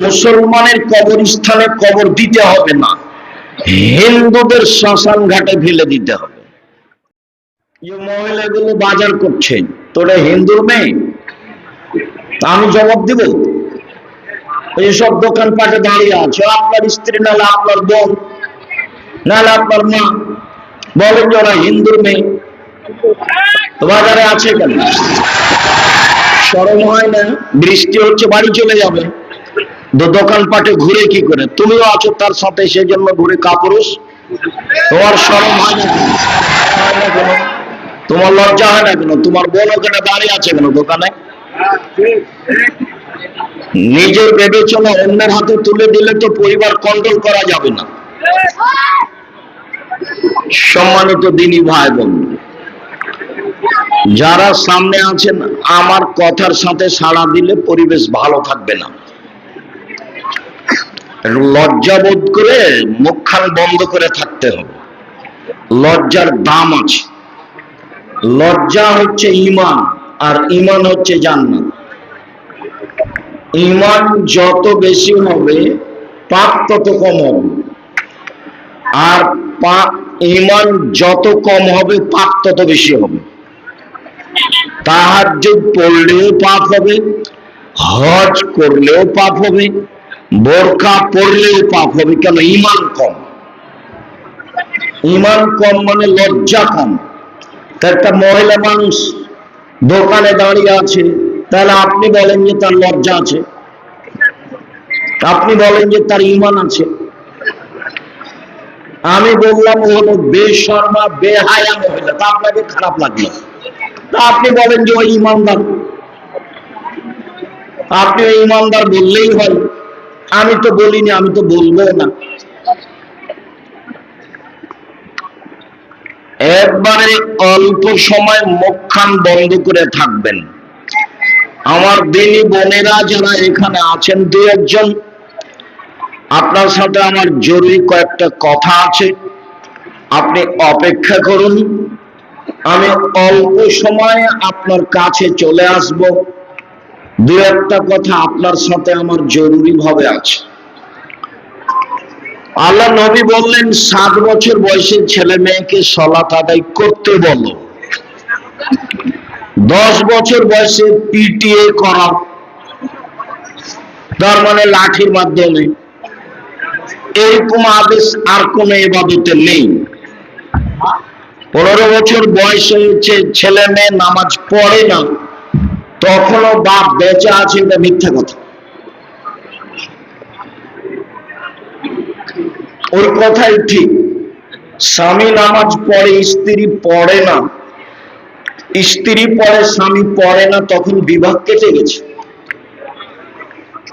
মুসলমানের কবরস্থানে কবর দিতে হবে না। হিন্দুদের শ্মশান ঘাটে ফেলে দিতে হবে। মহিলাগুলো বাজার করছে। তোরা হিন্দুর মেয়ে? আমি জবাব দিব। এইসব দোকানপাটে দাঁড়িয়ে আছে। আপনার স্ত্রী নাহলে আপনার বোন? নাহলে আপনার মা? বলেন যে ওরা হিন্দুর মেয়ে। বাজারে আছে কেন? সরম হয় না। বৃষ্টি হচ্ছে, বাড়ি চলে যাবে। দোকানপাটে ঘুরে কি করে? তুমিও আছো তার সাথে, সেজন্য ঘুরে কাপুরুষ। তোমার সরম হয় না? তোমার লজ্জা হয় না কেন? তোমার বোন ওখানে দাঁড়িয়ে আছে কেন দোকানে? নিজের বিবেচনা অন্যের হাতে তুলে দিলে তো পরিবার কন্ট্রোল করা যাবে না। সম্মানিত দিনী ভাই বোন, যারা সামনে আছেন, আমার কথার সাথে সাড়া দিলে পরিবেশ ভালো থাকবে না। লজ্জা বোধ করে মুখখান বন্ধ করে থাকতে হবে। লজ্জার দাম আছে। লজ্জা হচ্ছে ইমান, আর ইমান হচ্ছে জান্নাত। ইমান যত বেশি হবে, পাপ তত কম হবে। আর পাপ ইমান যত কম হবে, পাপ তত বেশি হবে। তাহাজ্জুদ পড়লেও পাপ হবে, হজ করলেও পাপ হবে বোরকা পড়লেও পাপ হবে, কেন? ইমান কম। ইমান কম মানে লজ্জা কম। একটা মহিলা মানুষ দোকানে দাঁড়িয়ে আছে, তাহলে আপনি বলেন যে তার লজ্জা আছে। আপনি বলেন যে তার ইমান আছে। আমি বললাম, ও হলো বেশর্মা, বেহায়া মহিলা, তা আপনাকে খারাপ লাগল। তা আপনি বলেন যে ওই ইমানদার। আপনি ওই ইমানদার বললেই হয়। আমি তো বলিনি, আমি তো বলব না। একবারে অল্প সময় মুখখান বন্ধ করে থাকবেন। আমার দিনী বোনেরা যারা এখানে আছেন, দু একজন, আপনার সাথে আমার জরুরি কয়েকটা কথা আছে। আপনি অপেক্ষা করুন। আমি অল্প সময়ে আপনার কাছে চলে আসব। দু একটা কথা আপনার সাথে আমার জরুরি ভাবে আছে। আল্লাহ নবী বললেন, সাত বছর বয়সের ছেলে মেয়েকে সলাত আদায় করতে বলো। দশ বছর বয়সে পিটিএ করা, তার মানে লাঠির মাধ্যমে। এরকম আদেশ আর কোন এবাদতে নেই। পনেরো বছর বয়সে হচ্ছে ছেলে মেয়ে নামাজ পড়ে না। তখনও বাপ বেঁচে আছে এটা মিথ্যা কথা। ওর কথাই ঠিক। স্বামী নামাজ পড়ে, স্ত্রী পড়ে না। স্ত্রী পড়ে, স্বামী পড়ে না, তখন বিবাহ কেটে গেছে।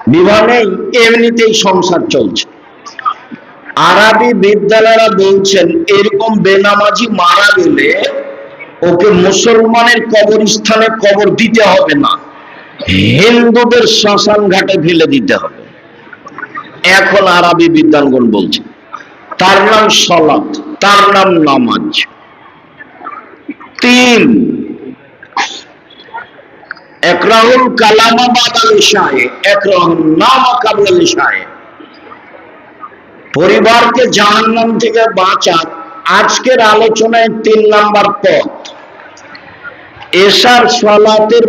বিবাহ নেই, এমনিতেই সংসার চলছে। আরবি বিদ্যালয়রা বলছেন, এরকম বেনামাজি মারা গেলে ওকে মুসলমানের কবরস্থানে কবর দিতে হবে না। হিন্দুদের শ্মশান ঘাটে ফেলে দিতে হবে। এখন আরবি বিদ্যানগণ বলছে, তার নাম সলাত, তার নাম নামাজ। তিন, একরাহুল কালামা বাদাল ইশায়ে একরাহুল নামা পরিবারকে জাহান্নাম থেকে বাঁচার আজকের আলোচনায় তিন নাম্বার পথ। এশার সলাতের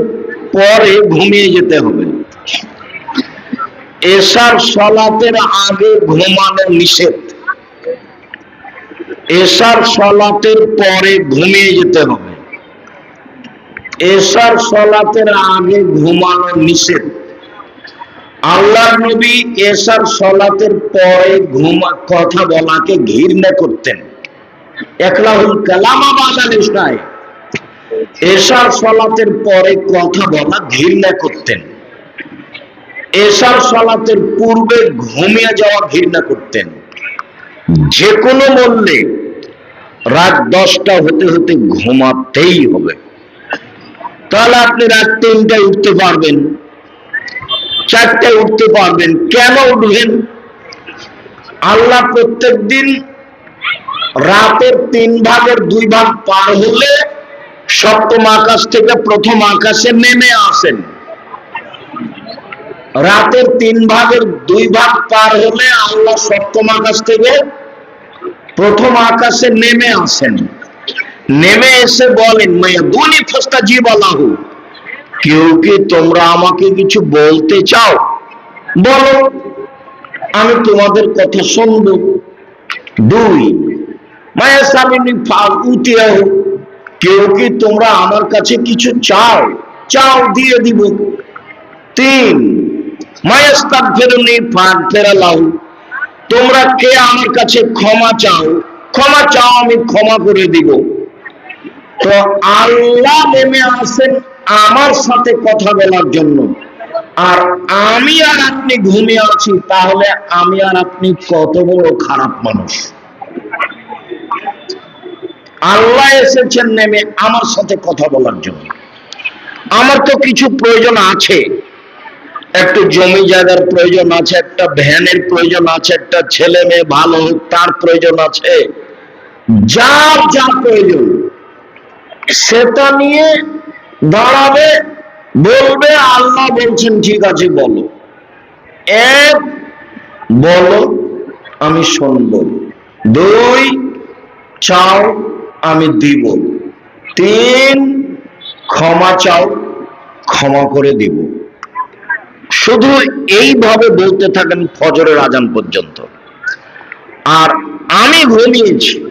পরে ঘুমিয়ে যেতে হবে। এশার সলাতের আগে ঘুমানো নিষেধ। এশার সলাতের পরে ঘুমিয়ে যেতে হবে। এশার সলাতের আগে ঘুমানো নিষেধ। আল্লাহ নবী এশার সলাতের পরে ঘুমা কথা বলাকে ঘৃণা করতেন। একলাহুল কালামা বাদাল সলাতের পরে কথা বলা ঘৃণা করতেন। এশার সলাতের পূর্বে ঘুমিয়ে যাওয়া ঘৃণা করতেন। যে কোনো মূল্যে রাত দশটা হতে হতে ঘুমাতেই হবে। তাহলে আপনি রাত তিনটায় উঠতে পারবেন। চারটায় উঠতে পারবেন। কেন উঠবেন? আল্লাহ প্রত্যেক দিন রাতের তিন ভাগের দুই ভাগ পার হলে সপ্তম আকাশ থেকে প্রথম আকাশে নেমে আসেন। রাতের তিন ভাগের দুই ভাগ পার হলে আল্লাহ সপ্তম আকাশ থেকে প্রথম আকাশে নেমে আসেন। নেমে এসে বলেন, মায়া দুনি ফস্তা জীব আল্লাহ কেউ কি তোমরা আমাকে কিছু বলতে চাও? বলো, আমি তোমাদের কথা শুনব। দুই কেউ কি তোমরা আমার কাছে কিছু চাও? চাও, দিয়ে দিব। তিন মায়াস্তাক ফেরুনি তোমরা কে আমার কাছে ক্ষমা চাও? ক্ষমা চাও, আমি ক্ষমা করে দিব। তো আল্লাহ নেমে আসেন আমার সাথে কথা বলার জন্য। আর আমি আর আপনি ঘুমিয়ে আছি, তাহলে আমি আর আপনি কত বড় খারাপ মানুষ? আল্লাহ এসেছেন নেমে আমার সাথে কথা বলার জন্য। আমার তো কিছু প্রয়োজন আছে। একটু জমি জায়গার প্রয়োজন আছে, একটা ভ্যানের প্রয়োজন আছে, একটা ছেলে মেয়ে ভালো হোক, তার প্রয়োজন আছে। যার যা প্রয়োজন সেটা নিয়ে দাঁড়াবে, বলবে, আল্লাহ বলছেন, ঠিক আছে, বলো। এক, বলো, আমি শুনব। দুই, চাও আমি দিব। তিন, ক্ষমা চাও, ক্ষমা করে দিব। শুধু এইভাবে বলতে থাকেন ফজরের আজান পর্যন্ত। আর আমি ঘুমিয়েছি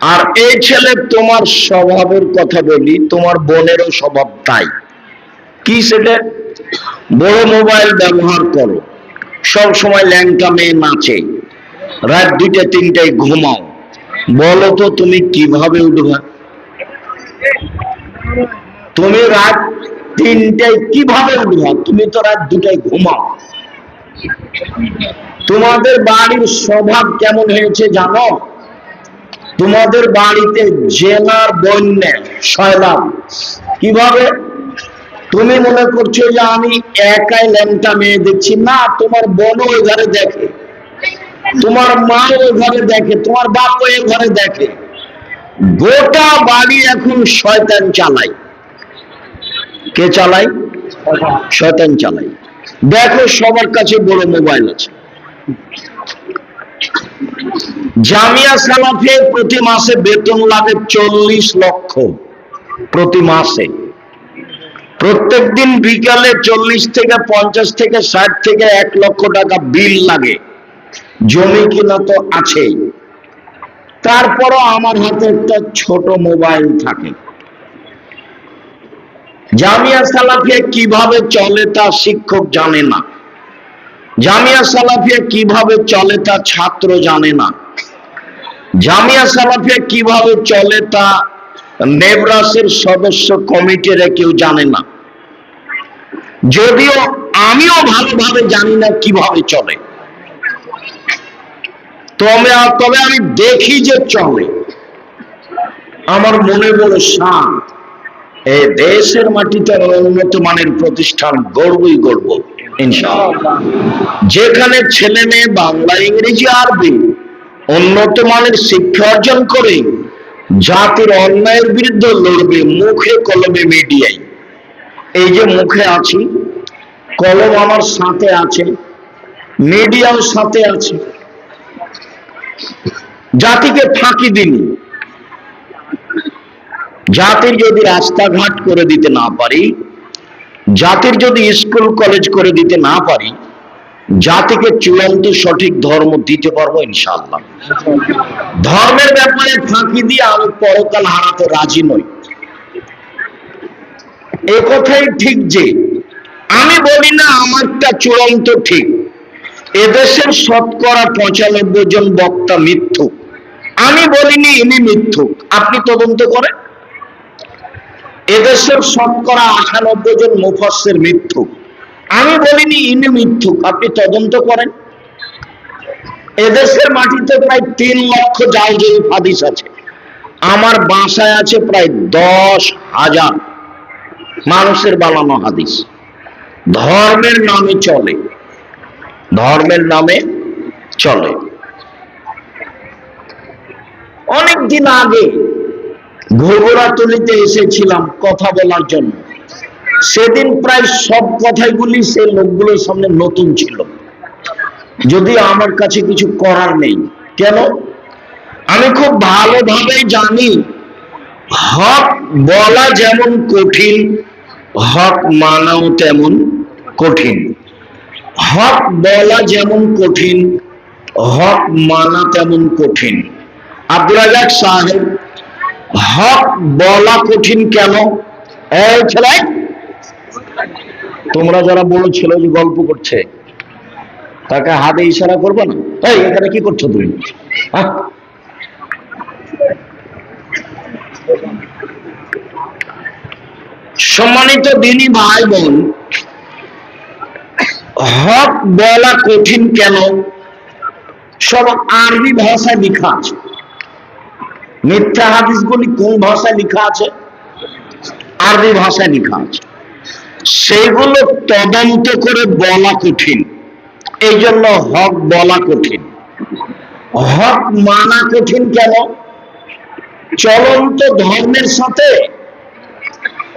আর এই ছেলে তোমার স্বভাবের কথা বলি, তোমার বোনেরও স্বভাব তাই। কি সেটা বড় মোবাইল ব্যবহার করো। সব সময় ল্যাংটা মেয়ে নাচে। রাত দুইটা, তিনটায় ঘুমাও। বলো তো তুমি কীভাবে উঠবা? তুমি রাত তিনটায় কীভাবে উঠবা? তুমি তো রাত দুটায় ঘুমাও। তোমাদের বাড়ির স্বভাব কেমন হয়েছে জানো? তোমাদের বাড়িতে জেলার বন্যা সয়লাভ কীভাবে? তুমি মনে করছ যে আমি একাই ল্যাংটা মেয়ে দেখছি। না, তোমার বোন ওই ঘরে দেখে। তোমার মা ওই ঘরে দেখে, তোমার বাপ ওই ঘরে দেখে। গোটা বাড়ি এখন শয়তান চালাই কে চালাই শয়তান চালাই দেখো সবার কাছে বড় মোবাইল আছে। জামিয়া সালাফে প্রতি মাসে বেতন লাগে চল্লিশ লক্ষ। প্রতি মাসে। প্রত্যেক দিন বিকালে চল্লিশ থেকে পঞ্চাশ থেকে ষাট থেকে এক লক্ষ টাকা বিল লাগে। জমি কিনা তো আছেই। তারপরও আমার হাতে একটা ছোট মোবাইল থাকে। জামিয়া সালাফিয়া কীভাবে চলে তা শিক্ষক জানে না। জামিয়া সালাফিয়া কীভাবে চলে তা ছাত্র জানে না। জামিয়া সালাফিয়া কীভাবে চলে তা নেবরাসের সদস্য কমিটির কেউ জানে না। যদিও আমিও ভালোভাবে জানি না কীভাবে চলে। তবে তবে আমি দেখি যে চলে। আমার মনে বড় শান এই দেশের মাটিতে উন্নত মানের প্রতিষ্ঠান গর্বই গর্ব যেখানে ছেলে মেয়ে বাংলা, ইংরেজি, আরবি উন্নত মানের শিক্ষা অর্জন করে, জাতির অন্যায়ের বিরুদ্ধে লড়বে মুখে কলমে মিডিয়ায়। এই যে মুখে আছি, কলম আমার সাথে আছে, মিডিয়াও সাথে আছে। জাতিকে ফাঁকি দিনি জাতির যদি রাস্তাঘাট করে দিতে না পারি, জাতির যদি স্কুল, কলেজ করে দিতে না পারি, জাতিকে চূড়ান্ত সঠিক ধর্ম দিতে পারব ইনশাল্লাহ ধর্মের ব্যাপারে ফাঁকি দিয়ে আমি পরকাল হারাতে রাজি নই। এ কথাই ঠিক যে, আমি বলি না আমারটা চূড়ান্ত ঠিক। এদেশের শতকরা পঁচানব্বই জন বক্তা মিথ্যুক। আমি বলিনি ইনি মিথ্যুক। আপনি তদন্ত করেন। এদেশের শতকরা আটানব্বই জন মুফাসের মিথ্যুক। আমি বলিনি ইনি মিথ্যুক। আপনি তদন্ত করেন। এদেশের মাটিতে প্রায় তিন লক্ষ জাল জয়ীফ হাদিস আছে। আমার বাসায় আছে প্রায় দশ হাজার মানুষের বানানো হাদিস। ধর্মের নামে চলে। ধর্মের নামে চলে। অনেক দিন আগে ঘোগরাতলিতে এসেছিলাম কথা বলার জন্য। সেদিন প্রায় সব কথাগুলি সে লোকগুলোর সামনে নতুন ছিল। যদি আমার কাছে কিছু করার নেই, কেন? আমি খুব ভালোভাবে জানি, হক বলা যেমন কঠিন, হক মানাও তেমন কঠিন। হক বলা যেমন কঠিন, হক মানা তেমন কঠিন। আব্দুল রাজাক সাহেব, হক বলা কঠিন কেন? ছেলে, তোমরা যারা বলেছিল যে গল্প করছে, তাকে হাতে ইশারা করবে না? এই, এখানে কি করছ তুমি? হ্যাঁ? সম্মানিত দিনী ভাই বোন হক বলা কঠিন কেন? সব আরবি ভাষায় লেখা আছে। মিথ্যা হাদিসগুলি কোন ভাষায় লেখা আছে? আরবি ভাষায় লেখা আছে। সেগুলো তদন্ত করে বলা কঠিন। এই জন্য হক বলা কঠিন। হক মানা কঠিন কেন? চলন্ত ধর্মের সাথে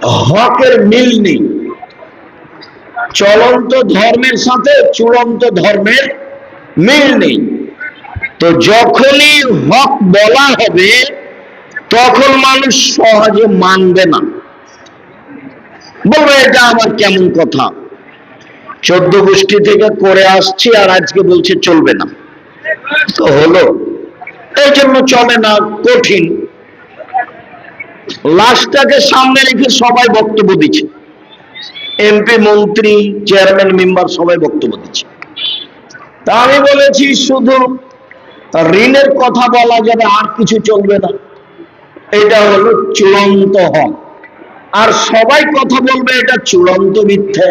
হকের মিল নেই। চলন্ত ধর্মের সাথে চূড়ান্ত ধর্মের মিল নেই। তো যখনই হক বলা হবে, তখন মানুষ সহজে মানবে না। বলবে, এটা আবার কেমন কথা? চোদ্দ গোষ্ঠী থেকে করে আসছি আর আজকে বলছে চলবে না। তো হলো। এই জন্য চলে না, কঠিন। লাশটাকে সামনে রেখে সবাই বক্তব্য দিচ্ছে। এমপি মন্ত্রী চেয়ারম্যান মেম্বার সবাই বক্তব্য দিচ্ছে। তা আমি বলেছি, শুধু ঋণের কথা বলা যাবে, আর কিছু চলবে না। এটা হলো চূড়ান্ত হক আর সবাই কথা বলবে, এটা চূড়ান্ত মিথ্যে।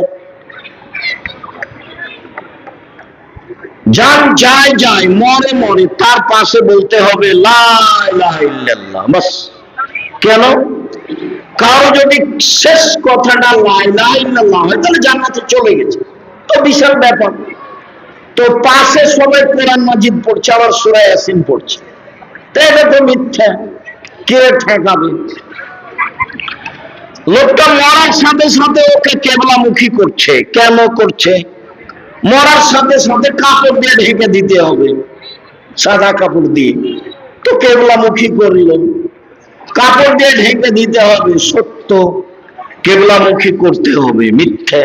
যান যায় যায়, মরে মরে, তার পাশে বলতে হবে, লা ইলাহা বাস। কেন? কারও যদি শেষ কথাটা লাই লাই ইল্লাল্লাহ হয়, তাহলে জান্নাতে চলে গেছে। তো বিশাল ব্যাপার। তো পাশে সবাই কোরআন মাজিদ পড়ছে, আবার সূরা ইয়াসিন পড়ছে। তো এটা তো মিথ্যা। কে ঠেকাবে? লোকটা মরার সাথে সাথে ওকে কেবলামুখী করছে। কেন করছে? মরার সাথে সাথে কাপড় দিয়ে ঢেকে দিতে হবে। সাদা কাপড় দিয়ে। তো কেবলামুখী করলেন কাপড় দিয়ে ঢেকে দিতে হবে, সত্য। কেবলামুখী করতে হবে, মিথ্যে।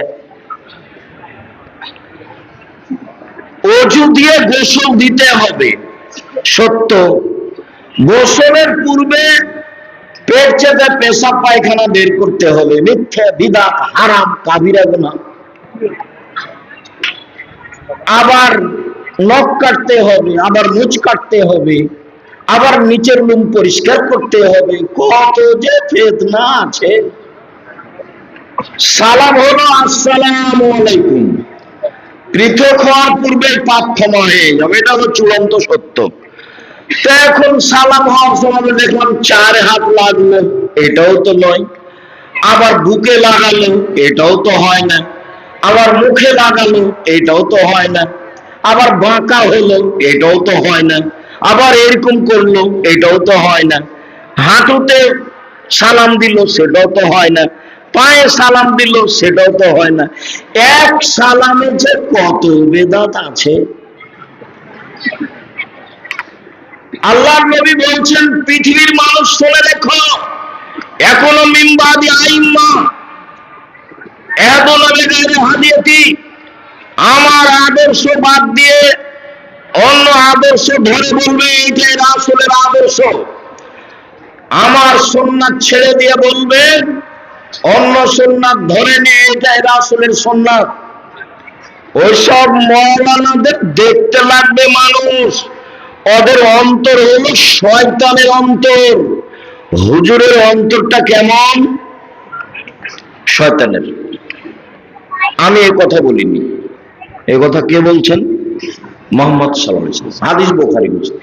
অজু দিয়ে গোসল দিতে হবে, সত্য। গোসলের পূর্বে পেট চেপে পেশাব পায়খানা বের করতে হবে, মিথ্যে, বিদাত, হারাম, কাবিরা, গুনাহ। আবার নখ কাটতে হবে, আবার মুচ কাটতে হবে। আবার নিচের লুম পরিষ্কার করতে হবে। কত যে ফেতনা আছে। সালাম হলো, আসসালাম আলাইকুম। পৃথক হওয়ার পূর্বে পাপ ক্ষমা হয়ে যাবে এটা হলো চূড়ান্ত সত্য। এখন সালাম হওয়ার সময় দেখলাম চার হাত লাগল, এটাও তো নয়। আবার বুকে লাগালো, এটাও তো হয় না। আবার মুখে লাগালো, এটাও তো হয় না। আবার বাঁকা হলো, এটাও তো হয় না। আবার এরকম করল, এটাও তো হয় না। হাঁটুতে সালাম দিল, সেটাও তো হয় না। পায়ে সালাম দিল, সেটাও তো হয় না। এক সালামে যে কত বেদাত আছে। আল্লাহ নবী বলছেন, পৃথিবীর মানুষ শুনে দেখো, এখনও মিমবাদি আইম্মা হাদিয়াতি আমার আদর্শ বাদ দিয়ে অন্য আদর্শ ধরে বলবে এইটাই রাসুলের আদর্শ। আমার সোননাথ ছেড়ে দিয়ে বলবে, অন্য সোননাথ ধরে নিয়ে এটাই রাসুলের সোননাথ ওইসব মৌলানাদের দেখতে লাগবে মানুষ। ওদের অন্তর হলো শয়তানের অন্তর। হুজুরের অন্তরটা কেমন? শয়তানের। আমি এ কথা বলিনি। এ কথা কে বলছেন? মোহাম্মদ হাদিস বোখারি বলছেন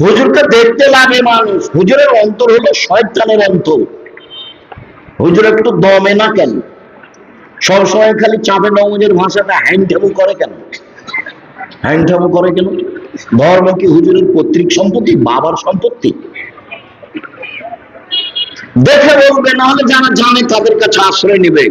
হুজুরকে দেখতে লাগে মানুষ, হুজুরের অন্তর হলো শয়তানের অন্তর। হুজুর একটু দমে না কেন? সবসময় খালি চাপে নমজের ভাষাটা হ্যান্ডেমু করে কেন? হ্যান্ডেমু করে কেন? ধর্ম কি হুজুরের পৈতৃক সম্পত্তি, বাবার সম্পত্তি? দেখে বলবে না হলে যারা জানে তাদের কাছে আশ্রয় নেবে।